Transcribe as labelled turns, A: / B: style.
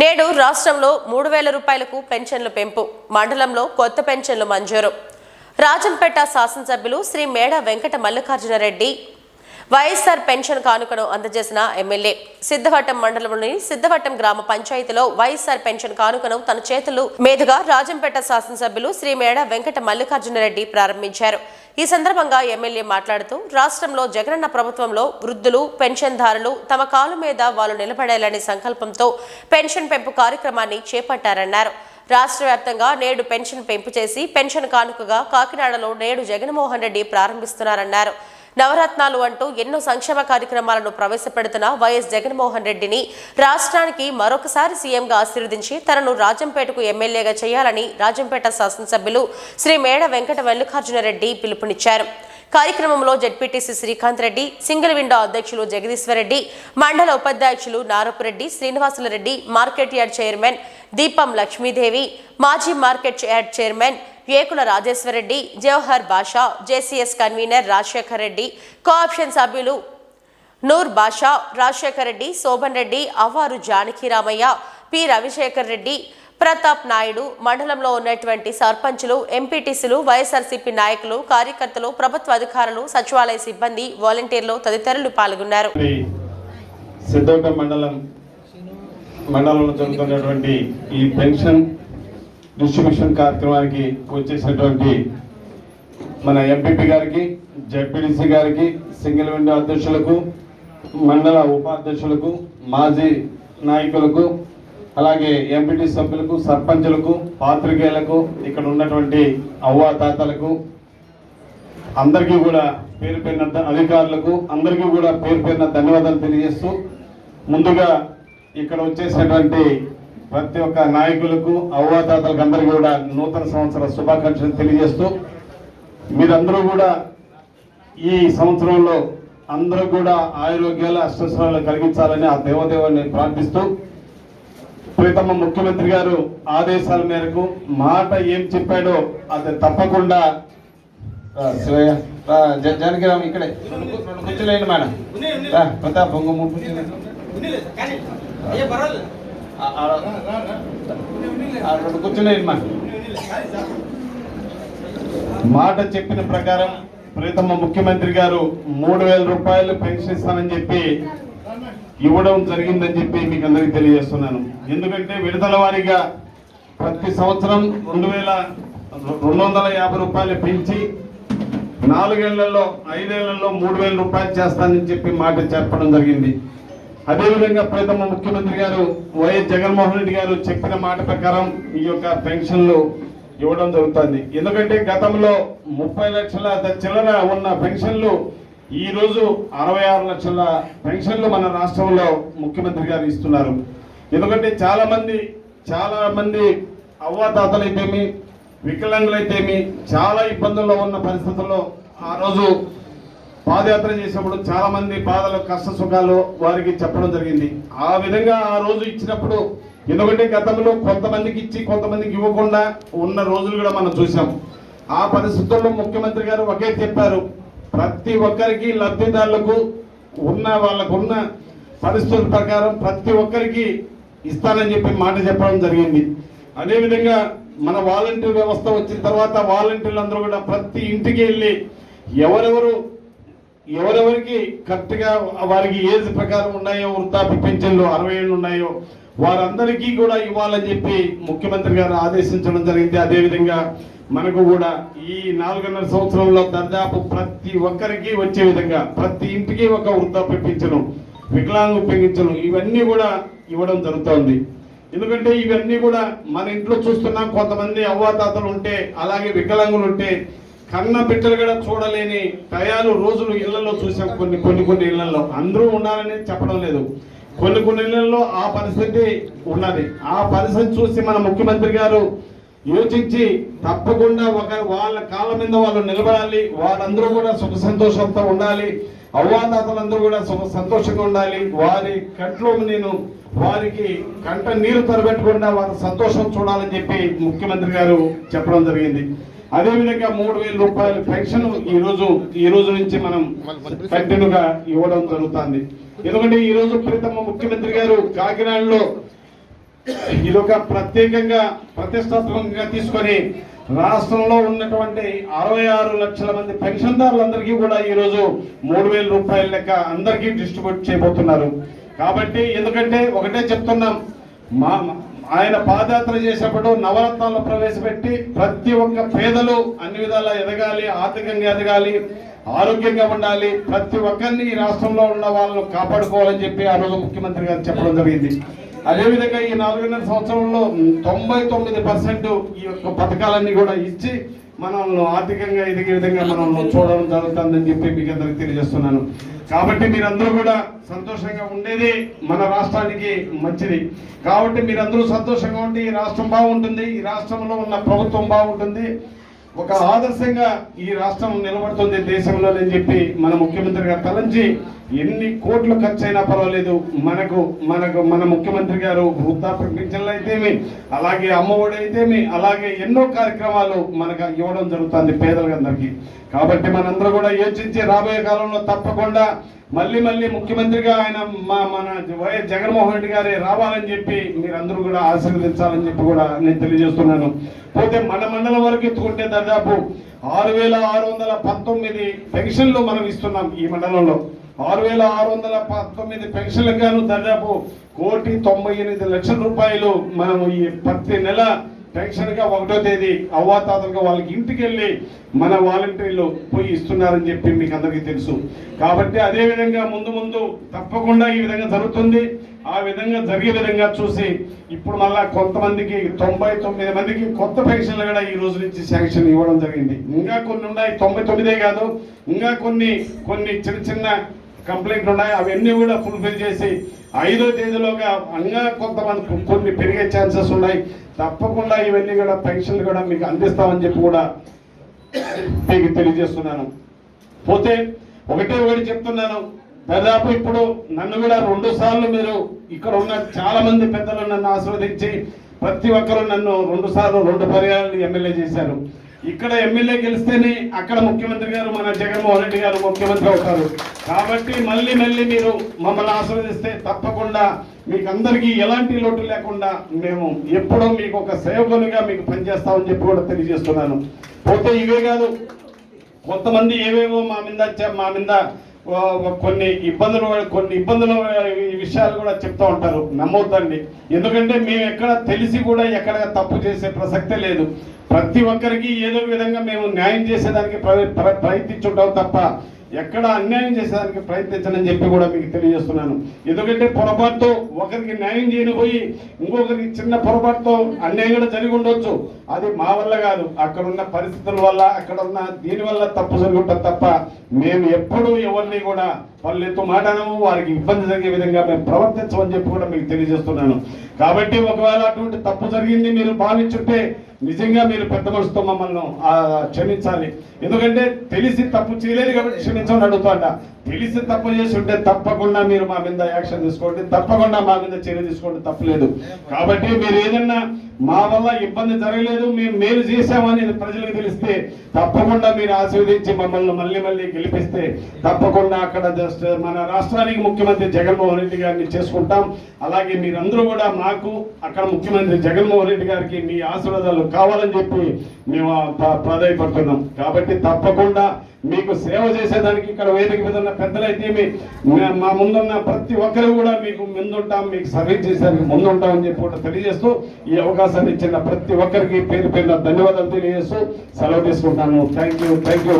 A: నేడు రాష్ట్రంలో మూడు వేల రూపాయలకు పెన్షన్లు పెంపు మండలంలో కొత్త పెన్షన్లు మంజూరు. రాజంపేట శాసనసభ్యులు శ్రీ మేడ వెంకట మల్లికార్జునరెడ్డి వైఎస్ఆర్ పెన్షన్ కానుకను అందజేసిన ఎమ్మెల్యే సిద్ధవటం మండలంలోని సిద్ధవటం గ్రామ పంచాయతీలో వైఎస్ఆర్ పెన్షన్ కానుకను తన చేతులు మీదుగా రాజంపేట శాసనసభ్యులు శ్రీ మేడ వెంకట మల్లికార్జునరెడ్డి ప్రారంభించారు. ఈ సందర్భంగా ఎమ్మెల్యే మాట్లాడుతూ రాష్ట్రంలో జగనన్న ప్రభుత్వంలో వృద్ధులు పెన్షన్దారులు తమ కాలు మీద వాళ్ళు నిలబడాలనే సంకల్పంతో పెన్షన్ పెంపు కార్యక్రమాన్ని చేపట్టారన్నారు. రాష్ట్ర వ్యాప్తంగా నేడు పెన్షన్ పెంపు చేసి పెన్షన్ కానుకగా కాకినాడలో నేడు జగన్మోహన్ రెడ్డి ప్రారంభిస్తున్నారన్నారు. నవరత్నాలు అంటూ ఎన్నో సంక్షేమ కార్యక్రమాలను ప్రవేశపెడుతున్న వైఎస్ జగన్మోహన్ రెడ్డిని రాష్ట్రానికి మరొకసారి సీఎంగా ఆశీర్వదించి తనను రాజంపేటకు ఎమ్మెల్యేగా చేయాలని రాజంపేట శాసనసభ్యులు శ్రీ మేడ వెంకట మల్లికార్జునరెడ్డి పిలుపునిచ్చారు. కార్యక్రమంలో ZPTC Srikanth Reddy single window అధ్యక్షులు జగదీశ్వరరెడ్డి మండల ఉపాధ్యక్షులు Narapureddy Srinivasulareddy market yard chairman Deepam Lakshmidevi మాజీ market yard chairman Ekula Rajeswarareddy Jawahar Basha JCS convener Rajasekhar Reddy cooption సభ్యులు నూర్ బాషా రాజశేఖర్ రెడ్డి శోభన్ రెడ్డి అవ్వారు జానకిరామయ్య పి రవిశేఖర్ రెడ్డి ప్రతాప్ నాయుడు మండలంలో ఉన్నటువంటి సర్పంచులు ఎంపీటీసీలు వైఎస్ఆర్సీపీ నాయకులు కార్యకర్తలు ప్రభుత్వ అధికారులు సచివాలయ సిబ్బంది వాలంటీర్లు తదితరులు పాల్గొన్నారు.
B: మండలం మండలంలో జరుగుతున్నటువంటి ఈ పెన్షన్ డిస్ట్రిబ్యూషన్ కార్యక్రమానికి వచ్చేసినటువంటి మన ఎంపీపీ గారికి జడ్పీడీసీ గారికి సింగిల్ విండో అధ్యక్షులకు మండల ఉపాధ్యక్షులకు మాజీ నాయకులకు అలాగే ఎంపీటీ సభ్యులకు సర్పంచులకు పాత్రికేయులకు ఇక్కడ ఉన్నటువంటి అవ్వాతాతలకు అందరికీ కూడా పేరు పేరిన అధికారులకు అందరికీ కూడా పేరు పేరిన ధన్యవాదాలు తెలియజేస్తూ ముందుగా ఇక్కడ వచ్చేసినటువంటి ప్రతి ఒక్క నాయకులకు అవ్వాతాతలకు అందరికీ కూడా నూతన సంవత్సర శుభాకాంక్షలు తెలియజేస్తూ మీరందరూ కూడా ఈ సంవత్సరంలో అందరూ కూడా ఆరోగ్యాలు అష్టశ్రాలు కలిగించాలని ఆ దేవదేవుని ప్రార్థిస్తూ ప్రీతమ్మ ముఖ్యమంత్రి గారు ఆదేశాల మేరకు మాట ఏం చెప్పాడో అది తప్పకుండా రా, శివయ్య రా, జ- జానకిరామ్ ఇక్కడే రెండు కూర్చోలేండి మేడం ప్రతాప్ మూడు కూర్చోలేండి. మాట చెప్పిన ప్రకారం ప్రీతమ్మ ముఖ్యమంత్రి గారు మూడు వేల రూపాయలు పెన్షన్ ఇస్తానని చెప్పి ఇవ్వడం జరిగిందని చెప్పి మీకు అందరికీ తెలియజేస్తున్నాను. ఎందుకంటే విడుదల వారీగా ప్రతి సంవత్సరం రెండు వేల రెండు వందల యాభై రూపాయలు పెంచి నాలుగేళ్ళలో ఐదేళ్ళలో మూడు వేల రూపాయలు చేస్తానని చెప్పి మాట చెప్పడం జరిగింది. అదేవిధంగా ప్రథమ ముఖ్యమంత్రి గారు వైఎస్ జగన్మోహన్ రెడ్డి గారు చెప్పిన మాట ప్రకారం ఈ యొక్క పెన్షన్లు ఇవ్వడం జరుగుతుంది. ఎందుకంటే గతంలో ముప్పై లక్షల ద- చిల్లర ఉన్న పెన్షన్లు ఈ రోజు అరవై ఆరు లక్షల పెన్షన్లు మన రాష్ట్రంలో ముఖ్యమంత్రి గారు ఇస్తున్నారు. ఎందుకంటే చాలా మంది చాలా మంది అవ్వాతాతలైతేమి వికలాంగులైతేమి చాలా ఇబ్బందుల్లో ఉన్న పరిస్థితుల్లో ఆ రోజు పాదయాత్ర చేసినప్పుడు చాలా మంది బాధలు కష్ట సుఖాలు వారికి చెప్పడం జరిగింది. ఆ విధంగా ఆ రోజు ఇచ్చినప్పుడు ఎందుకంటే గతంలో కొంతమందికి ఇచ్చి కొంతమందికి ఇవ్వకుండా ఉన్న రోజులు కూడా మనం చూసాం ఆ పరిస్థితుల్లో ముఖ్యమంత్రి గారు ఒకే చెప్పారు. ప్రతి ఒక్కరికి లబ్ధిదారులకు ఉన్న వాళ్ళకున్న పరిస్థితుల ప్రకారం ప్రతి ఒక్కరికి ఇస్తానని చెప్పి మాట చెప్పడం జరిగింది. అదేవిధంగా మన వాలంటీర్ వ్యవస్థ వచ్చిన తర్వాత వాలంటీర్లు అందరూ కూడా ప్రతి ఇంటికి వెళ్ళి ఎవరెవరు ఎవరెవరికి కరెక్ట్గా వారికి ఏజ్ ప్రకారం ఉన్నాయో వృద్ధాప్య పెన్షన్లు అరవై ఏళ్ళు ఉన్నాయో వారందరికీ కూడా ఇవ్వాలని చెప్పి ముఖ్యమంత్రి గారు ఆదేశించడం జరిగింది. అదేవిధంగా మనకు కూడా ఈ నాలుగున్నర సంవత్సరంలో దాదాపు ప్రతి ఒక్కరికి వచ్చే విధంగా ప్రతి ఇంటికి ఒక వృద్ధాప్య పెన్షన్ వికలాంగ పెన్షన్ ఇవన్నీ కూడా ఇవ్వడం జరుగుతోంది. ఎందుకంటే ఇవన్నీ కూడా మన ఇంట్లో చూస్తున్నాం కొంతమంది అవ్వాతాతలు ఉంటే అలాగే వికలాంగులు ఉంటే కన్న బిడ్డలు కూడా చూడలేని తయారు రోజులు ఇళ్ళలో చూసాం కొన్ని కొన్ని కొన్ని ఇళ్ళలో. అందరూ ఉన్నారని చెప్పడం లేదు. కొన్ని కొన్ని ఇళ్ళలో ఆ పరిస్థితి ఉన్నది. ఆ పరిస్థితి చూసి మన ముఖ్యమంత్రి గారు యోచించి తప్పకుండా ఒక వాళ్ళ కాళ్ళ మీద వాళ్ళు నిలబడాలి. వాళ్ళందరూ కూడా సుఖ సంతోషంతో ఉండాలి. అవ్వాతాతలందరూ కూడా సుఖ సంతోషంగా ఉండాలి. వారి కంట్లో నేను వారికి కంట నీరు తరబెట్టకుండా వారి సంతోషం చూడాలని చెప్పి ముఖ్యమంత్రి గారు చెప్పడం జరిగింది. అదేవిధంగా మూడు వేల రూపాయల పెన్షన్ ఈ రోజు ఈ రోజు నుంచి మనం కంటిన్యూగా ఇవ్వడం జరుగుతుంది. ఎందుకంటే ఈ రోజు ప్రీతమ్మ ముఖ్యమంత్రి గారు కాకినాడలో ఇదొక ప్రత్యేకంగా ప్రతిష్టాత్మకంగా తీసుకొని రాష్ట్రంలో ఉన్నటువంటి అరవై ఆరు లక్షల మంది పెన్షన్దారులందరికీ కూడా ఈరోజు మూడు వేల రూపాయల లెక్క అందరికీ డిస్ట్రిబ్యూట్ చేయబోతున్నారు. కాబట్టి ఎందుకంటే ఒకటే చెప్తున్నాం మా ఆయన పాదయాత్ర చేసినప్పుడు నవరత్నాలు ప్రవేశపెట్టి ప్రతి ఒక్క పేదలు అన్ని విధాలా ఎదగాలి ఆర్థికంగా ఎదగాలి ఆరోగ్యంగా ఉండాలి. ప్రతి ఒక్కరిని ఈ రాష్ట్రంలో ఉన్న వాళ్ళను కాపాడుకోవాలని చెప్పి ఆ రోజు ముఖ్యమంత్రి గారు చెప్పడం జరిగింది. అదేవిధంగా ఈ నాలుగున్నర సంవత్సరంలో తొంభై తొమ్మిది పర్సెంట్ ఈ యొక్క పథకాలన్నీ కూడా ఇచ్చి మనల్ని ఆర్థికంగా ఎదిగే విధంగా మనం చూడడం జరుగుతుందని చెప్పి మీకు అందరికి తెలియజేస్తున్నాను. కాబట్టి మీరందరూ కూడా సంతోషంగా ఉండేది మన రాష్ట్రానికి మంచిది. కాబట్టి మీరందరూ సంతోషంగా ఉండి ఈ రాష్ట్రం బాగుంటుంది. ఈ రాష్ట్రంలో ఉన్న ప్రభుత్వం బాగుంటుంది. ఒక ఆదర్శంగా ఈ రాష్ట్రం నిలబడుతుంది దేశంలో అని చెప్పి మన ముఖ్యమంత్రి గారు తలంచి ఎన్ని కోట్లు ఖర్చు అయినా పర్వాలేదు. మనకు మనకు మన ముఖ్యమంత్రి గారు వృద్ధాప్య పింఛన్లు అయితేమి అలాగే అమ్మఒడి అయితేమి అలాగే ఎన్నో కార్యక్రమాలు మనకు ఇవ్వడం జరుగుతుంది పేదలందరికీ కాబట్టి మనందరూ కూడా యోచించి రాబోయే కాలంలో తప్పకుండా మళ్ళీ మళ్ళీ ముఖ్యమంత్రిగా ఆయన మా మన వైఎస్ జగన్మోహన్ రెడ్డి గారే రావాలని చెప్పి మీరందరూ కూడా ఆశీర్వదించాలని చెప్పి కూడా నేను తెలియజేస్తున్నాను. పోతే మన మండలం వరకు ఎత్తుకుంటే దాదాపు ఆరు వేల ఆరు వందల పంతొమ్మిది పెన్షన్లు మనం ఇస్తున్నాం ఈ మండలంలో. ఆరు వేల ఆరు వందల పంతొమ్మిది పెన్షన్లకు గాను దాదాపు కోటి తొంభై ఎనిమిది లక్షల రూపాయలు మనము ఈ ప్రతి నెల పెన్షన్గా ఒకటో తేదీ అవ్వాతాతలుగా వాళ్ళకి ఇంటికి వెళ్ళి మన వాలంటీర్లు పోయి ఇస్తున్నారని చెప్పి మీకు అందరికీ తెలుసు. కాబట్టి అదే విధంగా ముందు ముందు తప్పకుండా ఈ విధంగా జరుగుతుంది. ఆ విధంగా జరిగే విధంగా చూసి ఇప్పుడు మళ్ళా కొంతమందికి తొంభై తొమ్మిది మందికి కొత్త పెన్షన్లు కూడా ఈ రోజు నుంచి శాంక్షన్ ఇవ్వడం జరిగింది. ఇంకా కొన్ని ఉన్నాయి తొంభై తొమ్మిదే కాదు. ఇంకా కొన్ని కొన్ని చిన్న చిన్న కంప్లైంట్లు ఉన్నాయి. అవన్నీ కూడా ఫుల్ఫిల్ చేసి ఐదో తేదీలోగా ఇంకా కొంతమంది కొన్ని పెరిగే ఛాన్సెస్ ఉన్నాయి. తప్పకుండా ఇవన్నీ కూడా పరీక్షలు కూడా మీకు అందిస్తామని చెప్పి కూడా మీకు తెలియజేస్తున్నాను. పోతే ఒకటే ఒకటి చెప్తున్నాను. దాదాపు ఇప్పుడు నన్ను కూడా రెండు సార్లు మీరు ఇక్కడ ఉన్న చాలా మంది పెద్దలు నన్ను ఆస్వాదించి ప్రతి ఒక్కరు నన్ను రెండు సార్లు రెండు పర్యాలు ఎమ్మెల్యే చేశారు. ఇక్కడ ఎమ్మెల్యే గెలిస్తేనే అక్కడ ముఖ్యమంత్రి గారు మన జగన్మోహన్ రెడ్డి గారు ముఖ్యమంత్రి అవుతారు. కాబట్టి మళ్ళీ మళ్ళీ మీరు మమ్మల్ని ఆశీర్వదిస్తే తప్పకుండా మీకు అందరికీ ఎలాంటి లోటు లేకుండా మేము ఎప్పుడూ మీకు ఒక సేవకునిగా మీకు పనిచేస్తామని చెప్పి కూడా తెలియజేస్తున్నాను. పోతే ఇవే కాదు కొంతమంది ఏవేవో మా మీద మా మీద కొన్ని ఇబ్బందులు కొన్ని ఇబ్బందుల ఈ విషయాలు కూడా చెప్తా ఉంటారు. నమ్మొద్దండి. ఎందుకంటే మేము ఎక్కడ తెలిసి కూడా ఎక్కడ తప్పు చేసే ప్రసక్తే లేదు. ప్రతి ఒక్కరికి ఏదో విధంగా మేము న్యాయం చేసేదానికి ప్ర- ప్రయత్నించుంటాం తప్ప ఎక్కడ అన్యాయం చేసేదానికి ప్రయత్నించనని చెప్పి కూడా మీకు తెలియజేస్తున్నాను. ఎందుకంటే పొరపాటుతో ఒకరికి న్యాయం చేయని పోయి ఇంకొకరికి చిన్న పొరపాటుతో అన్యాయం కూడా జరిగి ఉండొచ్చు. అది మా వల్ల కాదు. అక్కడ ఉన్న పరిస్థితుల వల్ల అక్కడ ఉన్న దీని వల్ల తప్పు జరుగుతుంది తప్ప మేము ఎప్పుడూ ఎవరిని కూడా వాళ్ళు ఎత్తు మాట్లాడము వారికి ఇబ్బంది జరిగే విధంగా మేము ప్రవర్తించమని చెప్పి కూడా మీకు తెలియజేస్తున్నాను. కాబట్టి ఒకవేళ అటువంటి తప్పు జరిగింది మీరు భావించుంటే నిజంగా మీరు పెద్ద మనసుతో మమ్మల్ని క్షమించాలి. ఎందుకంటే తెలిసి తప్పు చేయలేదు కాబట్టి క్షమించమని అడుగుతా తెలిసి తప్పు చేసి ఉంటే తప్పకుండా మీరు మా మీద యాక్షన్ తీసుకోండి తప్పకుండా మా మీద చర్య తీసుకోండి తప్పలేదు. కాబట్టి మీరు ఏదన్నా మా వల్ల ఇబ్బంది జరగలేదు మేము మేలు చేశామని ప్రజలకు తెలిస్తే తప్పకుండా మీరు ఆశీర్వదించి మమ్మల్ని మళ్ళీ మళ్ళీ గెలిపిస్తే తప్పకుండా అక్కడ జస్ట్ మన రాష్ట్రానికి ముఖ్యమంత్రి జగన్మోహన్ రెడ్డి గారిని చేసుకుంటాం. అలాగే మీరందరూ కూడా మాకు అక్కడ ముఖ్యమంత్రి జగన్మోహన్ రెడ్డి గారికి మీ ఆశీర్వాదాలు కావాలని చెప్పి మేము ప్రాధాయపడుతున్నాం. కాబట్టి తప్పకుండా మీకు సేవ చేసేదానికి ఇక్కడ వేదిక మీద పెద్దలైతే మా- ముందున్న ప్రతి ఒక్కరు కూడా మీకు ముందుంటాం మీకు సర్వీస్ చేసేందుకు ముందుంటాం అని చెప్పి కూడా తెలియజేస్తూ ఈ అవకాశాన్ని ఇచ్చిన ప్రతి ఒక్కరికి పేరు పేరున ధన్యవాదాలు తెలియజేస్తూ సెలవు తీసుకుంటాను. Thank you thank you